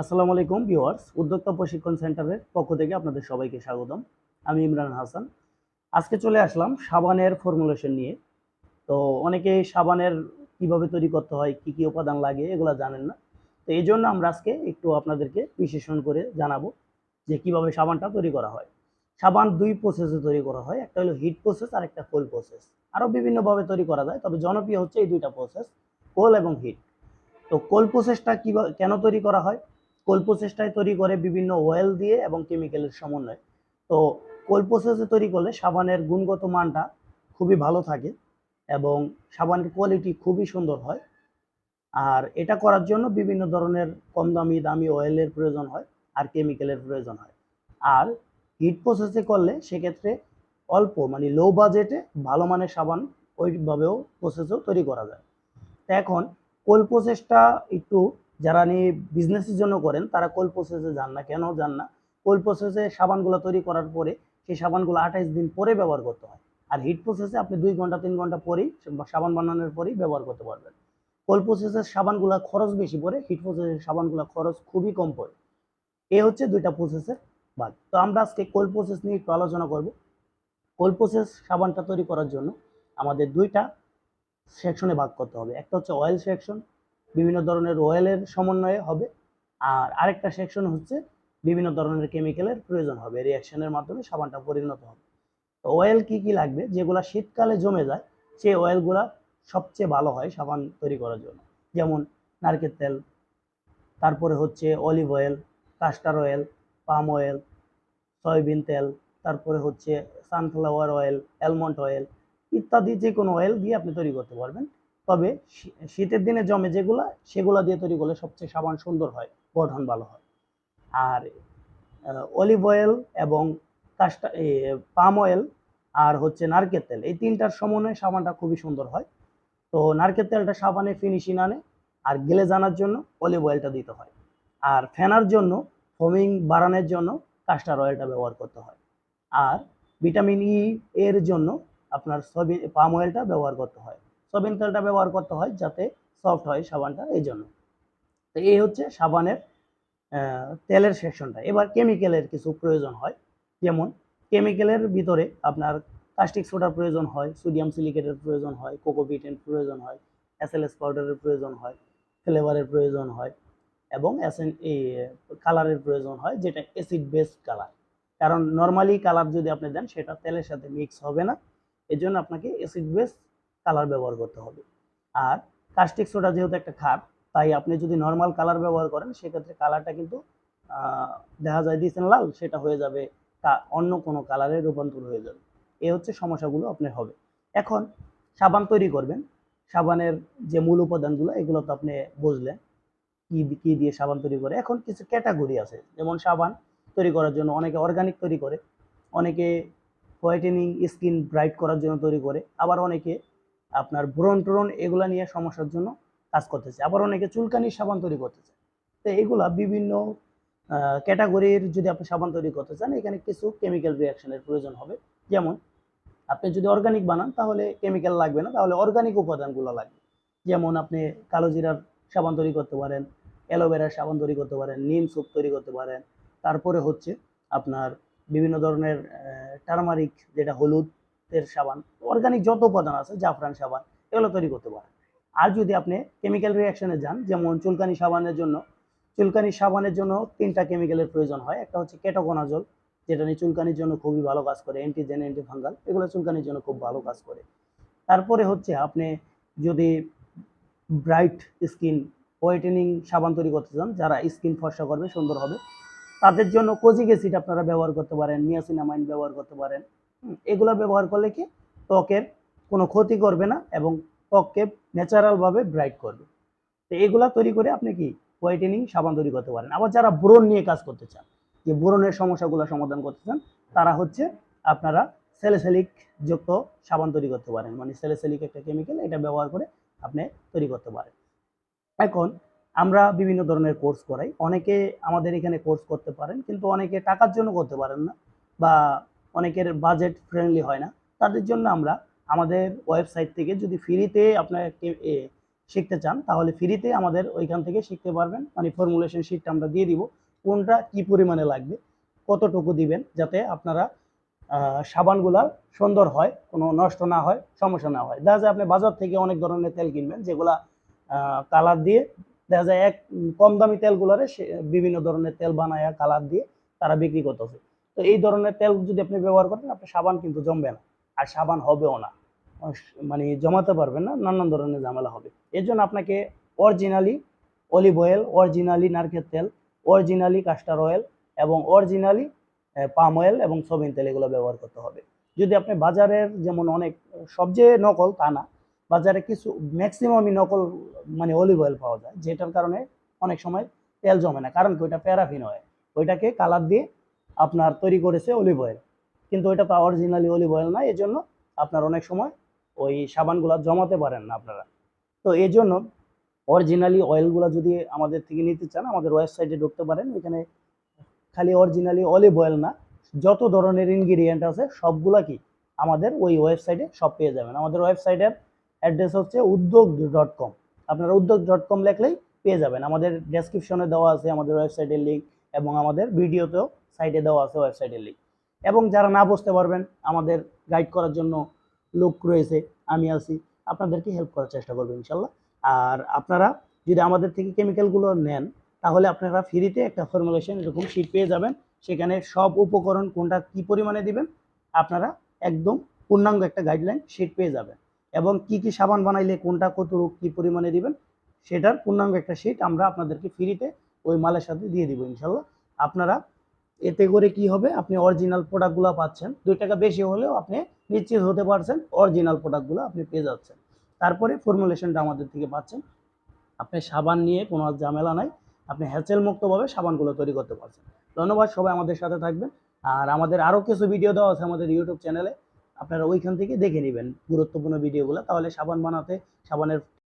আসসালামু আলাইকুম ভিউয়ার্স, উদ্যোক্তা প্রশিক্ষণ সেন্টারের পক্ষ থেকে আপনাদের সবাইকে স্বাগতম। আমি ইমরান হাসান। আজকে চলে আসলাম সাবানের ফর্মুলেশন নিয়ে। তো অনেকে সাবানের কীভাবে তৈরি করতে হয়, কি কি উপাদান লাগে, এগুলো জানেন না। তো এই জন্য আমরা আজকে একটু আপনাদেরকে বিশ্লেষণ করে জানাব যে কীভাবে সাবানটা তৈরি করা হয়। সাবান দুই প্রসেসে তৈরি করা হয়, একটা হলো হিট প্রসেস আর একটা কোল প্রসেস আরও বিভিন্নভাবে তৈরি করা যায়, তবে জনপ্রিয় হচ্ছে এই দুইটা প্রসেস কোল এবং হিট তো কোল প্রসেসটা কীভাবে কেন তৈরি করা হয়? কোল প্রসেসটাই তৈরি করে বিভিন্ন অয়েল দিয়ে এবং কেমিক্যালের সমন্বয়ে। তো কোল প্রসেসে তৈরি করলে সাবানের গুণগত মানটা খুবই ভালো থাকে এবং সাবানের কোয়ালিটি খুবই সুন্দর হয়। আর এটা করার জন্য বিভিন্ন ধরনের কম দামি দামি অয়েলের প্রয়োজন হয় আর কেমিক্যালের প্রয়োজন হয়। আর হিট প্রসেসে করলে সেক্ষেত্রে অল্প মানে লো বাজেটে ভালো মানের সাবান ওইভাবেও প্রসেসেও তৈরি করা যায়। তো এখন কোল প্রসেসটা একটু যারা নিয়ে বিজনেসের জন্য করেন, তারা কোল প্রসেসে যান না। কেন যান না? কোল প্রসেসে সাবানগুলো তৈরি করার পরে সেই সাবানগুলো আঠাইশ দিন পরে ব্যবহার করতে হয়। আর হিট প্রসেসে আপনি দুই ঘণ্টা, তিন ঘণ্টা পরেই সাবান বানানোর পরেই ব্যবহার করতে পারবেন। কোল প্রসেসের সাবানগুলো খরচ বেশি পড়ে হিট প্রসেসের সাবানগুলো খরচ খুবই কম পড়ে। এ হচ্ছে দুইটা প্রসেসের ভাগ। তো আমরা আজকে কোল প্রসেস নিয়ে একটু আলোচনা করব। কোল প্রসেস সাবানটা তৈরি করার জন্য আমাদের দুইটা সেকশনে ভাগ করতে হবে। একটা হচ্ছে অয়েল সেকশন বিভিন্ন ধরনের অয়েলের সমন্বয়ে হবে। আর আরেকটা সেকশন হচ্ছে বিভিন্ন ধরনের কেমিক্যালের প্রয়োজন হবে। রিয়াকশনের মাধ্যমে সাবানটা পরিণত হবে। অয়েল কি কি লাগবে? যেগুলা শীতকালে জমে যায়, সেই অয়েলগুলা সবচেয়ে ভালো হয় সাবান তৈরি করার জন্য। যেমন নারকেল তেল, তারপরে হচ্ছে olive oil castor oil palm oil soybean তেল, তারপরে হচ্ছে সানফ্লাওয়ার অয়েল অ্যালমন্ড অয়েল ইত্যাদি যে কোনো অয়েল দিয়ে আপনি তৈরি করতে পারবেন। তবে শীতের দিনে জমে যেগুলা, সেগুলা দিয়ে তৈরি করলে সবচেয়ে সাবান সুন্দর হয়, গঠন ভালো হয়। আর অলিভ অয়েল এবং কাস্টা পাম অয়েল আর হচ্ছে নারকেল তেল, এই তিনটার সমন্বয়ে সাবানটা খুবই সুন্দর হয়। তো নারকেল তেলটা সাবানে ফিনিশিং আনে আর গ্লেজ আনার জন্য অলিভ অয়েলটা দিতে হয়। আর ফেনার জন্য ফোমিং বাড়ানোর জন্য কাস্টার অয়েলটা ব্যবহার করতে হয়। আর ভিটামিন ই এর জন্য আপনার সয়াবিন পাম অয়েলটা ব্যবহার করতে হয়। সয়াবিন তেলটা ব্যবহার করতে হয় যাতে সফট হয় সাবানটা, এই জন্য। তো এই হচ্ছে সাবানের তেলের সেকশনটা। এবার কেমিক্যালের কিছু প্রয়োজন হয়। যেমন কেমিক্যালের ভিতরে আপনার কাস্টিক সোডার প্রয়োজন হয়, সোডিয়াম সিলিকেটের প্রয়োজন হয় কোকোপিটের প্রয়োজন হয়, এসএলএস পাউডারের প্রয়োজন হয়, ফ্লেভারের প্রয়োজন হয় এবং অ্যাসেন, এই, কালারের প্রয়োজন হয়, যেটা অ্যাসিড বেসড কালার। কারণ নর্মালি কালার যদি আপনি দেন, সেটা তেলের সাথে মিক্স হবে না। এজন্য আপনাকে অ্যাসিড বেস কালার ব্যবহার করতে হবে। আর কাস্টিক সোডা যেহেতু একটা খার, তাই আপনি যদি নর্মাল কালার ব্যবহার করেন, সেক্ষেত্রে কালারটা কিন্তু দেখা যায় দিয়েছেন লাল, সেটা হয়ে যাবে অন্য কোনো কালারে রূপান্তর হয়ে যাবে। এ হচ্ছে সমস্যাগুলো আপনার হবে। এখন সাবান তৈরি করবেন। সাবানের যে মূল উপাদানগুলো, এগুলো তো আপনি বুঝলেন কি কি দিয়ে সাবান তৈরি করে। এখন কিছু ক্যাটাগরি আছে। যেমন সাবান তৈরি করার জন্য অনেকে অর্গানিক তৈরি করে, অনেকে হোয়াইটেনিং স্কিন ব্রাইট করার জন্য তৈরি করে, আবার অনেকে আপনার ব্রন ট্রন এগুলা নিয়ে সমস্যার জন্য কাজ করতেছে। আবার অনেকে চুলকানির সাবান তৈরি করতেছে। তো এগুলা বিভিন্ন ক্যাটাগরির যদি আপনি সাবান তৈরি করতে চান, এখানে কিছু কেমিক্যাল রিয়াকশনের প্রয়োজন হবে। যেমন, আপনি যদি অর্গানিক বানান, তাহলে কেমিক্যাল লাগবে না, তাহলে অর্গানিক উপাদানগুলো লাগবে। যেমন আপনি কালো জিরার সাবান তৈরি করতে পারেন অ্যালোভেরার সাবান তৈরি করতে পারেন, নিম স্যুপ তৈরি করতে পারেন। তারপরে হচ্ছে আপনার বিভিন্ন ধরনের টার্মারিক যেটা হলুদের সাবান অর্গানিক যত উপাদান আছে, জাফরান সাবান, এগুলো তৈরি করতে পারেন। আর যদি আপনি কেমিক্যাল রিয়াকশনে যান, যেমন চুলকানি সাবানের জন্য, চুলকানি সাবানের জন্য তিনটা কেমিক্যালের প্রয়োজন হয়। একটা হচ্ছে কেটোকোনাজল যেটা নিয়ে চুলকানির জন্য খুবই ভালো কাজ করে অ্যান্টিজেন অ্যান্টিফাঙ্গাল এগুলো চুলকানির জন্য খুব ভালো কাজ করে। তারপরে হচ্ছে আপনি যদি ব্রাইট স্কিন হোয়াইটেনিং সাবান তৈরি করতে চান, যারা স্কিন ফর্সা করবে, সুন্দর হবে। তাদের জন্য কোজিক অ্যাসিড আপনারা ব্যবহার করতে পারেন নিয়াসিনামাইন ব্যবহার করতে পারেন। এগুলো ব্যবহার করলে কি ত্বকের কোনো ক্ষতি করবে না এবং ত্বককে ন্যাচারালভাবে ব্রাইট করবে। তো এগুলা তৈরি করে আপনি কি হোয়াইটেনিং সাবান তৈরি করতে পারেন। আবার যারা ব্রণ নিয়ে কাজ করতে চান, যে ব্রণের সমস্যাগুলো সমাধান করতে চান, তারা হচ্ছে আপনারা স্যালিসিলিক যুক্ত সাবান তৈরি করতে পারেন। মানে স্যালিসিলিক একটা কেমিক্যাল এটা ব্যবহার করে আপনি তৈরি করতে পারেন। এখন আমরা বিভিন্ন ধরনের কোর্স করাই। অনেকে আমাদের এখানে কোর্স করতে পারেন, কিন্তু অনেকে টাকার জন্য করতে পারেন না বা অনেকের বাজেট ফ্রেন্ডলি হয় না। তাদের জন্য আমরা আমাদের ওয়েবসাইট থেকে যদি ফ্রিতে আপনার কে- এ, শিখতে চান তাহলে ফ্রিতে আমাদের ওইখান থেকে শিখতে পারবেন। মানে ফর্মুলেশন শিটটা আমরা দিয়ে দিব কোনটা কি পরিমাণে লাগবে কতটুকু দিবেন যাতে আপনারা সাবানগুলা সুন্দর হয় কোনো নষ্ট না হয় সমস্যা না হয়। দেখা যায় আপনি বাজার থেকে অনেক ধরনের তেল কিনবেন যেগুলা কালার দিয়ে দেখা যায় এক কম দামি তেলগুলারে বিভিন্ন ধরনের তেল বানায় কালার দিয়ে তারা বিক্রি করতেছে। তো এই ধরনের তেল যদি আপনি ব্যবহার করেন আপনার সাবান কিন্তু জমবে না। আর সাবান হবেও না। মানে জমাতে পারবেন না, নানান ধরনের ঝামেলা হবে। এর জন্য আপনাকে অরিজিনালি অলিভ অয়েল অরিজিনালি নারকেল তেল অরিজিনালি কাস্টার অয়েল এবং অরিজিনালি পাম অয়েল এবং সবিন তেল এগুলো ব্যবহার করতে হবে। যদি আপনি বাজারের যেমন অনেক, সবচেয়ে নকল তা না, বাজারে কিছু ম্যাক্সিমামই নকল মানে অলিভ অয়েল পাওয়া যায়, যেটার কারণে অনেক সময় তেল জমে না। কারণ কি? ওইটা প্যারাফিন অয়েল ওইটাকে কালার দিয়ে আপনার তৈরি করেছে অলিভ অয়েল কিন্তু ওইটা তো অরিজিনালি অলিভ অয়েল না এই জন্য আপনার অনেক সময় ওই সাবানগুলো জমাতে পারেন না আপনারা। তো এই জন্য অরিজিনালি অয়েলগুলো যদি আমাদের থেকে নিতে চান, আমাদের ওয়েবসাইটে ঢুকতে পারেন, এখানে খালি অরিজিনালি অলিভ অয়েল না, যত ধরনের ইনগ্রিডিয়েন্ট আছে সবগুলা কি আমাদের ওই ওয়েবসাইটে সব পেয়ে যাবেন। আমাদের ওয়েবসাইটের অ্যাড্রেস হচ্ছে উদ্যোগ ডট কম আপনারা উদ্যোগ ডট কম লেখলেই পেয়ে যাবেন। আমাদের ডেসক্রিপশনে দেওয়া আছে আমাদের ওয়েবসাইটের লিঙ্ক এবং আমাদের ভিডিওতেও সাইটে দেওয়া আছে ওয়েবসাইটের লিঙ্ক এবং যারা না বুঝতে পারবেন, আমাদের গাইড করার জন্য লোক রয়েছে, আমি আছি। আপনাদেরকে হেল্প করার চেষ্টা করব ইনশাল্লাহ। আর আপনারা যদি আমাদের থেকে কেমিক্যালগুলো নেন, তাহলে আপনারা ফ্রিতে একটা ফর্মুলেশন এরকম শিট পেয়ে যাবেন। সেখানে সব উপকরণ কোনটা কি পরিমাণে দিবেন, আপনারা একদম পূর্ণাঙ্গ একটা গাইডলাইন শিট পেয়ে যাবেন। এবং কি কি সাবান বানাইলে কোনটা কত রোগ, কি পরিমাণে দিবেন, সেটার পূর্ণাঙ্গ একটা শিট আমরা আপনাদেরকে ফ্রিতে ওই মালের সাথে দিয়ে দিব ইনশাল্লাহ। আপনারা এতে করে কি হবে? আপনি অরিজিনাল প্রোডাক্টগুলো পাচ্ছেন। দুই টাকা বেশি হলেও আপনি নিশ্চিত হতে পারছেন অরিজিনাল প্রোডাক্টগুলো আপনি পেয়ে যাচ্ছেন। তারপরে ফর্মুলেশনটা আমাদের থেকে পাচ্ছেন। আপনি সাবান নিয়ে কোনো ঝামেলা নাই। আপনি হ্যাচেল মুক্তভাবে সাবানগুলো তৈরি করতে পারছেন। ধন্যবাদ সবাই আমাদের সাথে থাকবেন। আর আমাদের আরও কিছু ভিডিও দেওয়া আছে আমাদের ইউটিউব চ্যানেলে আপনারা ওইখান থেকে দেখে নেবেন গুরুত্বপূর্ণ ভিডিওগুলো তাহলে সাবান বানাতে, সাবানের